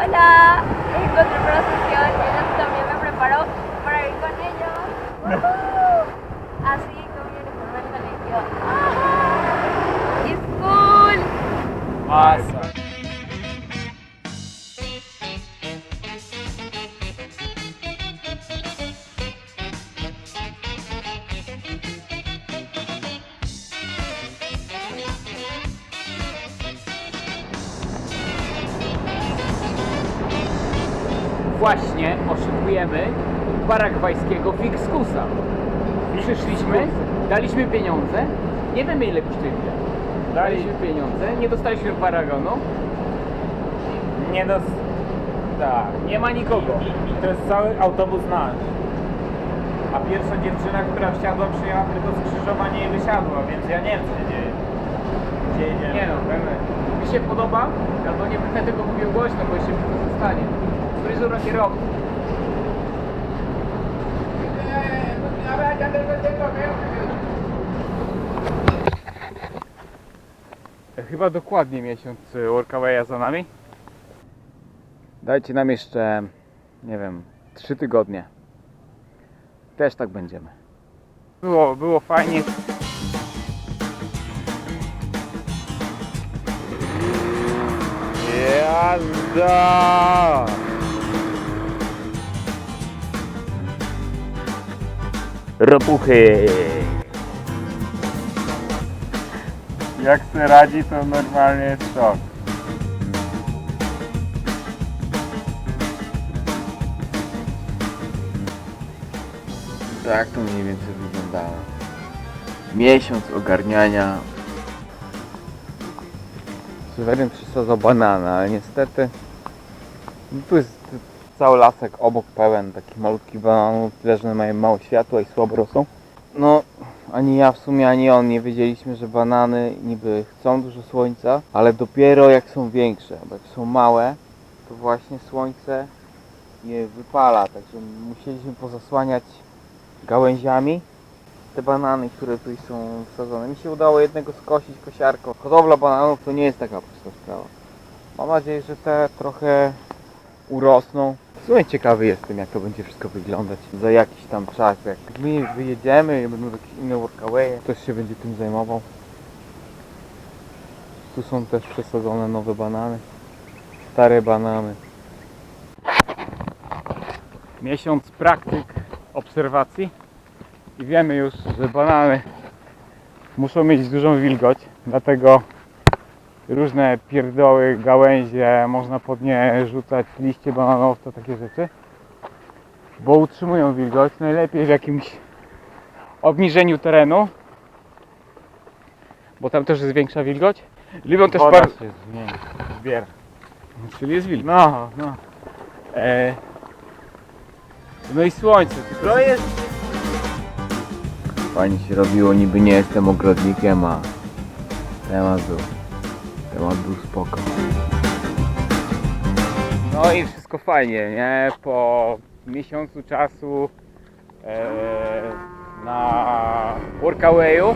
Hola, encontré pronunciación y ellos también me preparó para ir con ellos. Woohoo. Así con mi uniforme de colegio. ¡Ah! ¡It's cool! Awesome. Właśnie oszukujemy paragwajskiego Fixkusa. Przyszliśmy, daliśmy pieniądze, nie wiemy ile kosztuje bilet. Daliśmy pieniądze, nie dostaliśmy paragonu, Nie dos... Tak. nie ma nikogo. To jest cały autobus nasz. A pierwsza dziewczyna, która wsiadła, przyjechała tylko z krzyżowania i wysiadła, więc ja nie wiem co się dzieje. Gdzie jedziemy? Nie no, wiemy. Mi się podoba, albo nie będę tego mówił głośno, bo się mi to zostanie. Fryzura kierowcy. Chyba dokładnie miesiąc workawaya za nami. Dajcie nam jeszcze, nie wiem, 3 tygodnie. Też tak będziemy. Było, było fajnie. Jazda! Ropuchy! Jak se radzi, to normalnie jest szok. Tak to mniej więcej wyglądało. Miesiąc ogarniania. Seweryn przysadzał banana, ale niestety no tu jest cały lasek obok pełen takich malutkich bananów, tyle że mają mało światła i słabo rosną. No, ani ja w sumie, ani on nie wiedzieliśmy, że banany niby chcą dużo słońca, ale dopiero jak są większe, bo jak są małe, to właśnie słońce je wypala, także musieliśmy pozasłaniać gałęziami te banany, które tu są wsadzone. Mi się udało jednego skosić kosiarką. Hodowla bananów to nie jest taka prosta sprawa. Mam nadzieję, że te trochę urosną. Sumie ciekawy jestem, jak to będzie wszystko wyglądać za jakiś tam czas. Jak my wyjedziemy i będą jakieś inne workawaye, ktoś się będzie tym zajmował. Tu są też przesadzone nowe banany. Stare banany. Miesiąc praktyk obserwacji i wiemy już, że banany muszą mieć dużą wilgoć, dlatego różne pierdoły, gałęzie, można pod nie rzucać liście bananowca, takie rzeczy, bo utrzymują wilgoć, najlepiej w jakimś obniżeniu terenu, bo tam też jest większa wilgoć. Lubią też Woda bardzo... się zmieni. Zbier. Czyli jest wilk. No, no. E... No i słońce. To jest... Fajnie się robiło, niby nie jestem ogrodnikiem, a temat był, temat był spoko. No i wszystko fajnie, nie? Po miesiącu czasu e, na workawayu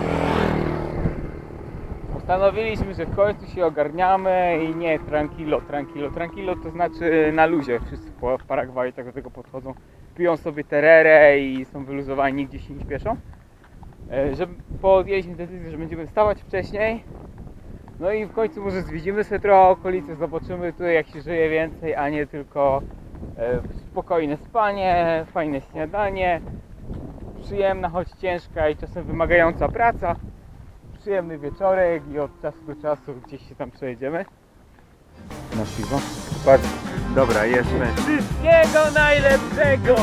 postanowiliśmy, że w końcu się ogarniamy i nie tranquilo, tranquilo. Tranquilo to znaczy na luzie. Wszyscy w Paragwaju tak do tego podchodzą. Piją sobie tererę i są wyluzowani, nigdzie się nie śpieszą. E, że podjęliśmy decyzję, że będziemy wstawać wcześniej. No i w końcu może zwiedzimy sobie trochę okolice, zobaczymy tu jak się żyje więcej, a nie tylko e, spokojne spanie, fajne śniadanie, przyjemna, choć ciężka i czasem wymagająca praca, przyjemny wieczorek i od czasu do czasu gdzieś się tam przejedziemy. Na piwo. Patrz. Dobra, jeszcze. Wszystkiego najlepszego!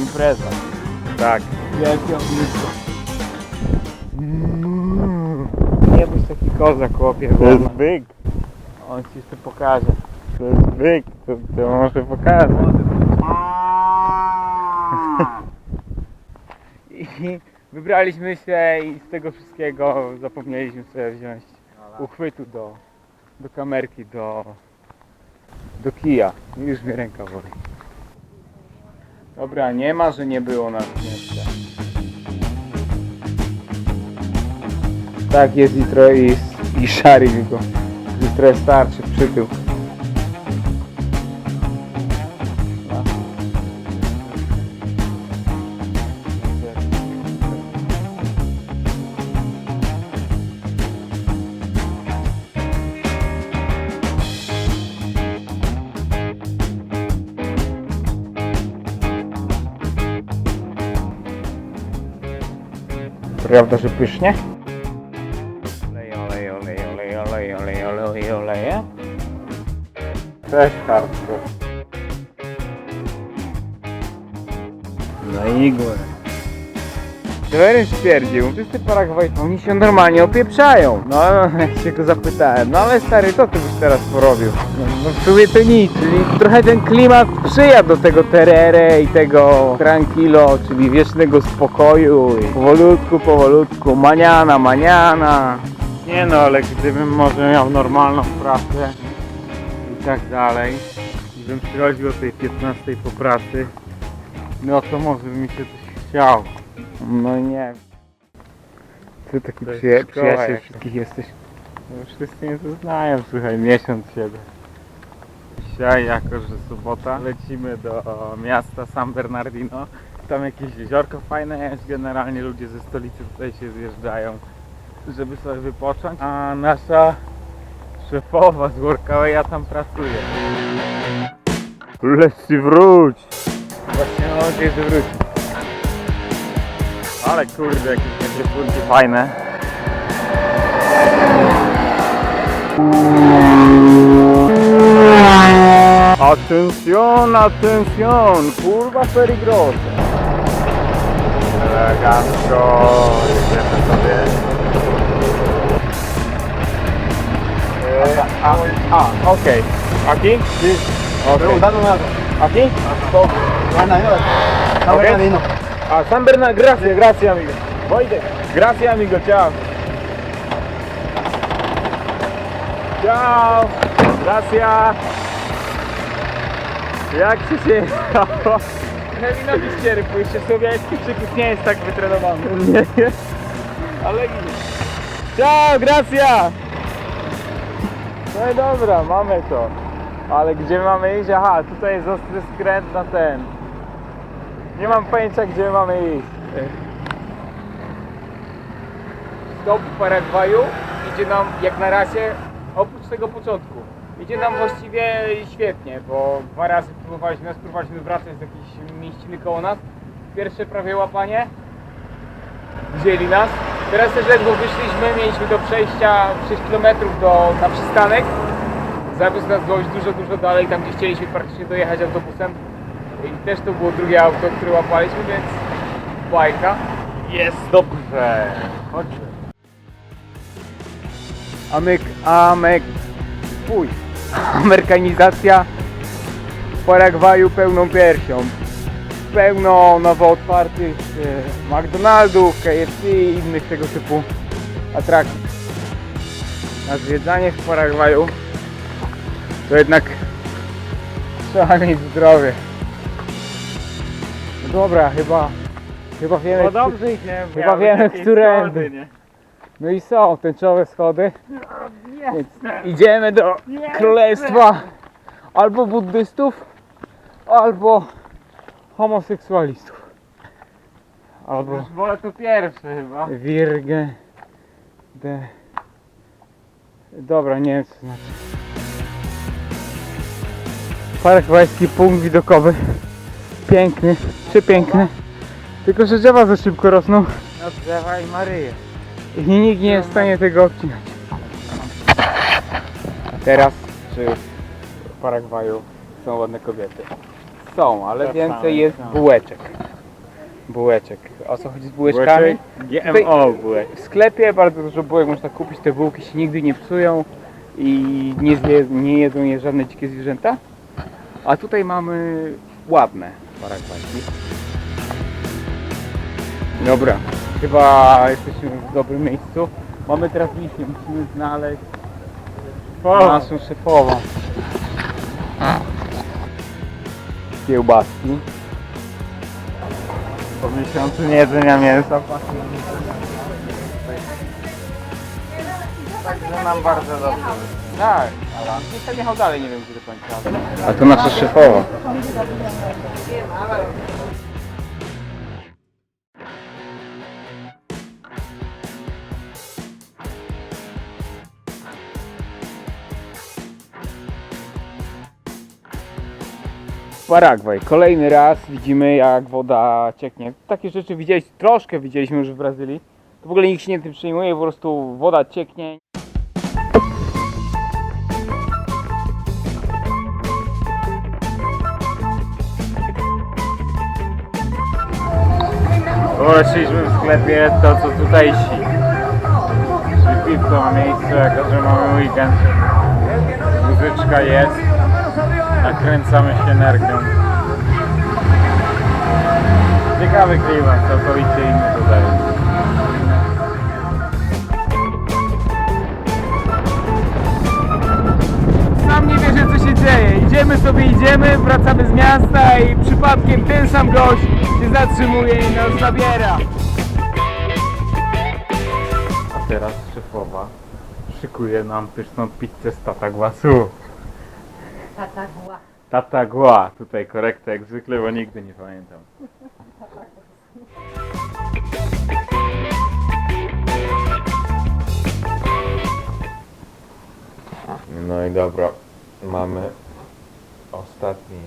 Impreza. Tak. Wielkie ognisko. Nie bądź taki kozak, chłopie, To jest byk. on ci jeszcze pokaże. To jest byk. To, to może pokazać. I wybraliśmy się i z tego wszystkiego zapomnieliśmy sobie wziąć uchwytu do, do kamerki, do, do kija. Już mnie ręka boli. Dobra, nie ma, że nie było nas jeszcze. Tak, jest i i, i szary tylko trochę starczy przytył. Prawda, że pysznie? Cześć, Kartko. No i igłę. Seweryn stwierdził, wszyscy oni się normalnie opieprzają. No, jak się go zapytałem, no ale stary, co ty byś teraz porobił? No, no w sumie to nic, czyli trochę ten klimat sprzyja do tego terere i tego tranquilo, czyli wiecznego spokoju i powolutku, powolutku, maniana, maniana. Nie no, ale gdybym może miał normalną pracę tak dalej, bym przychodził o tej 15 po pracy, no to może by mi się coś chciało. No nie. Ty taki To przyja- przyjaciel wszystkich jesteś. No wszyscy mnie tu znają, słuchaj, miesiąc siedzę. Dzisiaj, jako że sobota, lecimy do miasta San Bernardino. Tam jakieś jeziorko fajne jest, generalnie ludzie ze stolicy tutaj się zjeżdżają, żeby sobie wypocząć. A nasza szefowa z Workawaya tam pracuje. Leci wróć! Właśnie mam nadzieję, że. Ale kurde, jakieś nieprzypłynki fajne. Atención, atención, kurwa peligrosa. Elegancko, jedziemy sobie. A, a, okej. Aquí? Sí. Okay. Aquí? Okay. Ah, San Bernardino, gracias, gracias amigo. Oye, gracias amigo, chao. Chao, gracias. Jak ci się mi nogi ściery, jeszcze słowiański przykus nie jest tak wytrenowany. Nie, nie. Ale idzie. Ciao, gracias. No i dobra, mamy to. Ale gdzie mamy iść? Aha, tutaj jest ostry skręt na ten. Nie mam pojęcia gdzie mamy iść. Stop Paragwaju idzie nam jak na razie, oprócz tego początku, idzie nam właściwie świetnie, bo dwa razy próbowaliśmy, spróbowaliśmy wracać z jakiejś mieściny koło nas. Pierwsze prawie łapanie, wzięli nas. Teraz też ledwo wyszliśmy, mieliśmy do przejścia 6 km do, na przystanek. Zawiózł nas gość dużo, dużo dalej, tam gdzie chcieliśmy praktycznie dojechać autobusem. I też to było drugie auto, które łapaliśmy, więc bajka. Jest dobrze. Chodźmy. Amek, amek, fuj. Amerykanizacja w Paragwaju pełną piersią. Pełno nowo otwartych e, McDonaldów, KFC i innych tego typu atrakcji. Na zwiedzanie w Paragwaju to jednak trzeba mieć zdrowie. No dobra, chyba, chyba wiemy, No dobrze Chyba wiemy, które schody, nie? No i są tęczowe schody. Więc idziemy do królestwa albo buddystów, albo homoseksualistów. Albo wolę to pierwsze chyba. Virge de... Dobra, nie wiem co to znaczy. Paragwajski punkt widokowy. Piękny, przepiękny. Tylko, że drzewa za szybko rosną. No drzewa i Maryję. I nikt nie jest w stanie tego obcinać. Teraz czy w Paragwaju są ładne kobiety? Są, ale Tak więcej samo, jest tak. bułeczek. Bułeczek. O co chodzi z bułeczkami? GMO bułek. W sklepie bardzo dużo bułek można kupić, te bułki się nigdy nie psują i nie, zje, nie jedzą je żadne dzikie zwierzęta. A tutaj mamy ładne paragwajki. Dobra, chyba jesteśmy w dobrym miejscu. Mamy teraz misję, musimy znaleźć naszą szefową. Kiełbaski. Po miesiącu nie jedzenia mięsa. Także nam bardzo dobrze. Tak, ale niestety jechał dalej, nie wiem gdzie do końca. A to nasza szefowa. Paragwaj. Kolejny raz widzimy jak woda cieknie. Takie rzeczy widzieliśmy, troszkę widzieliśmy już w Brazylii. To w ogóle nikt się nie tym przejmuje, po prostu woda cieknie. Zobaczyliśmy w sklepie to co tutejsi. Czyli piwko ma miejsce, jako że mamy weekend. Muzyczka jest. Nakręcamy się energią. Ciekawy klimat, całkowicie inny tutaj. Sam nie wierzę co się dzieje. Idziemy sobie, idziemy, wracamy z miasta i przypadkiem ten sam gość się zatrzymuje i nas zabiera. A teraz szefowa szykuje nam pyszną pizzę z Tatagłasu. Tatagua. Tatagua, tutaj korekta jak zwykle, bo nigdy nie pamiętam. No i dobra, mamy ostatni,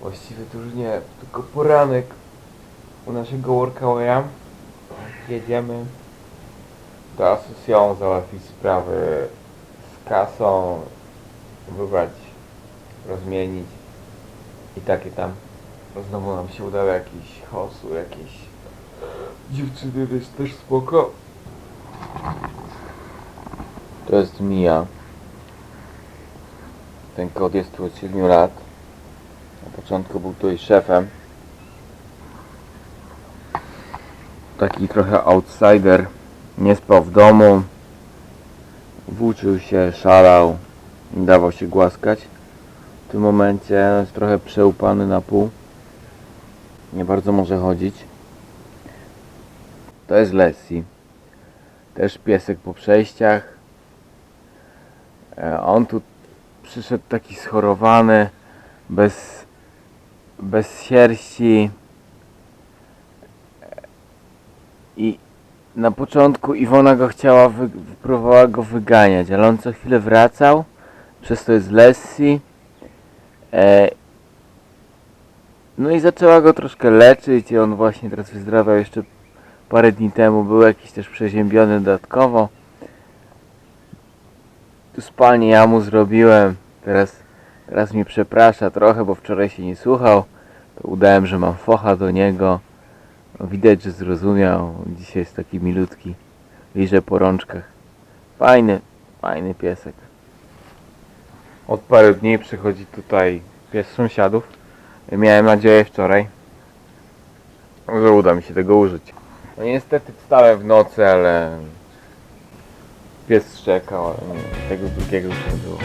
właściwie to już nie, tylko poranek u naszego workawaya. Jedziemy do Asusją załatwić sprawy z kasą, wybrać, rozmienić i takie tam. Znowu nam się udało jakiś hosu, jakieś dziewczyny, wiesz, też spoko. To jest Mia. Ten kod jest tu od 7 lat. Na początku był tutaj szefem. Taki trochę outsider. Nie spał w domu. Włóczył się, szalał. Dawał się głaskać. W tym momencie jest trochę przełpany na pół. Nie bardzo może chodzić. To jest Lessie. Też piesek po przejściach. E, On tu przyszedł taki schorowany, bez, bez sierści. I na początku Iwona go chciała, wy, próbowała go wyganiać, ale on co chwilę wracał. Przez to jest Lessie. E, no i zaczęła go troszkę leczyć i on właśnie teraz wyzdrowiał jeszcze parę dni temu. Był jakiś też przeziębiony dodatkowo. Tu spalnię ja mu zrobiłem. Teraz, teraz mi przeprasza trochę, bo wczoraj się nie słuchał. To udałem, że mam focha do niego. No, widać, że zrozumiał. Dzisiaj jest taki milutki. Liże po rączkach. Fajny, fajny piesek. Od paru dni przychodzi tutaj pies sąsiadów. Miałem nadzieję wczoraj, że uda mi się tego użyć. No niestety wstałem w nocy, ale pies szczekał, ale nie, tego drugiego już nie było.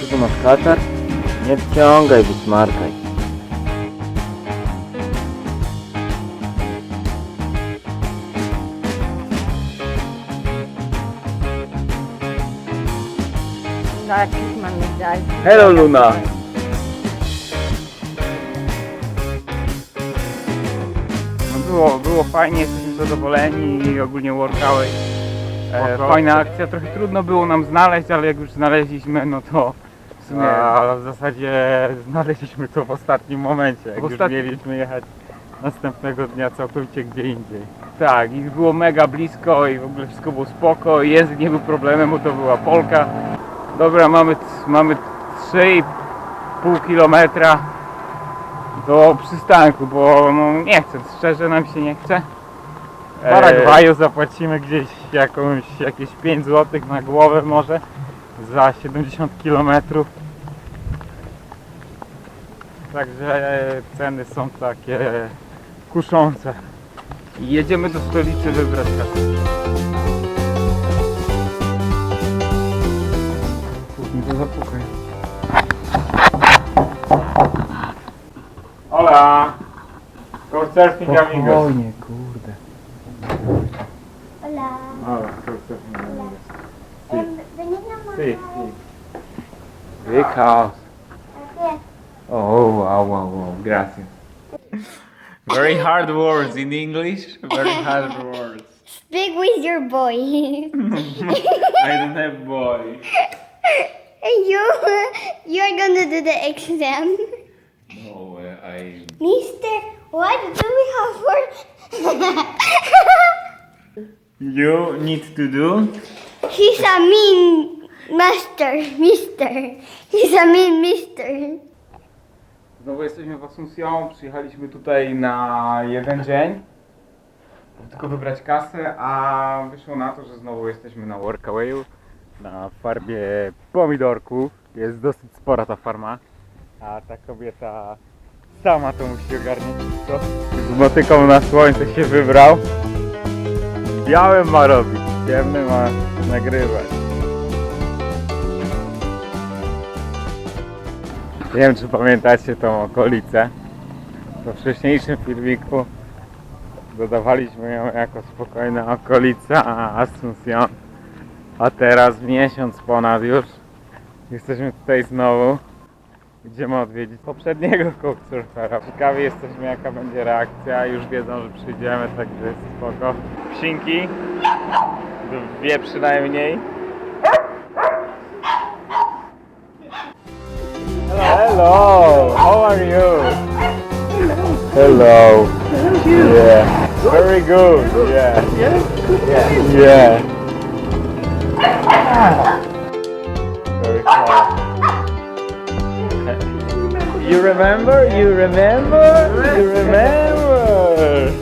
Czy to masz katar? Nie wciągaj, wysmarkaj. Hello Luna! No było, było fajnie, jesteśmy zadowoleni i ogólnie workaway. E, fajna akcja, trochę trudno było nam znaleźć, ale jak już znaleźliśmy, no to w sumie... A w zasadzie znaleźliśmy to w ostatnim momencie, jak W już ostatnim- mieliśmy jechać następnego dnia całkowicie gdzie indziej. Tak, i było mega blisko i w ogóle wszystko było spoko i język nie był problemem, bo to była Polka. Dobra, mamy, mamy 3,5 kilometra do przystanku, bo no nie chcę, szczerze nam się nie chce. W Paragwaju zapłacimy gdzieś jakąś, jakieś 5 zł na głowę może za 70 km. Także ceny są takie kuszące. I jedziemy do stolicy wybrać kasę. Surfing Amigos. Spokojnie, kurde. Hola. O, Surfing Amigos. Sí. Em, venid. Sí, sí. Big house. Oh, wow, wow, wow. Gracias. Very hard words in English. Very hard words. Speak with your boy. I don't have boy. And You, you're gonna do the exam. No, uh, I. Mister, what do we have for... You need to do? He's a mean master, mister. He's a mean mister. Znowu jesteśmy w Asuncion. Przyjechaliśmy tutaj na jeden dzień. Tylko wybrać kasę, a wyszło na to, że znowu jesteśmy na Workawayu. Na farmie pomidorków. Jest dosyć spora ta farma. A ta kobieta sama to musi ogarniać wszystko. Z motyką na słońce się wybrał. Białym ma robić, ciemnym ma nagrywać. Nie wiem czy pamiętacie tą okolicę. We wcześniejszym filmiku dodawaliśmy ją jako spokojna okolica Asuncion. A teraz miesiąc ponad już jesteśmy tutaj znowu. Idziemy odwiedzić poprzedniego couchsurfera. Ciekawi jesteśmy jaka będzie reakcja. Już wiedzą, że przyjdziemy, także jest spoko. Psinki. Dwie przynajmniej. Hello, how are you? Hello. Yeah. Very good. Yeah. Yeah. Yeah. Very cool. You remember? You remember? You remember?